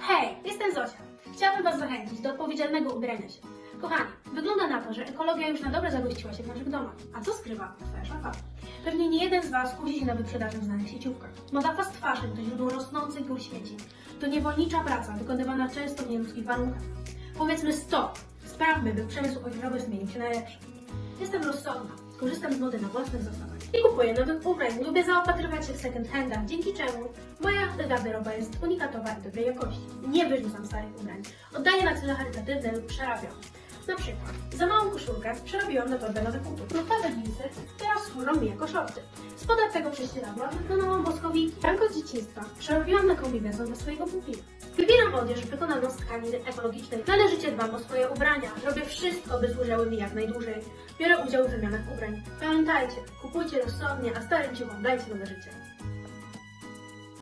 Hej, jestem Zosia. Chciałabym Was zachęcić do odpowiedzialnego ubierania się. Kochani, wygląda na to, że ekologia już na dobre zagościła się w naszych domach. A co skrywa twoja szafa? Pewnie nie jeden z Was kusi się na wyprzedaży w znanych sieciówkach. Moda fast fashion to źródło rosnących gór śmieci. To niewolnicza praca, wykonywana często w nieludzkich warunkach. Powiedzmy stop. Sprawmy, by przemysł odzieżowy zmienił się na lepszy. Jestem rozsądna. Korzystam z mody na własnych zasadach. I kupuję nowych ubrań. Lubię zaopatrywać się w second handach, dzięki czemu moja garderoba jest unikatowa i dobrej jakości. Nie wyrzucam starych ubrań. Oddaję na cele charytatywne lub przerabiam. Na przykład, za małą koszulkę przerobiłam na torbę na zakupy. Krótkowe dżinsy teraz służą mi jako shorty. Spoda tego prześcieradła wykonałam woskowi ranko dzieciństwa. Przerobiłam na kombinezon dla swojego pupila. Wybieram odzież wykonaną z tkaniny ekologicznej. Należycie dbam o swoje ubrania. Robię wszystko, by służyły mi jak najdłużej. Biorę udział w wymianach ubrań. Pamiętajcie, kupujcie rozsądnie, a starym ciuchom dajcie nowe życie.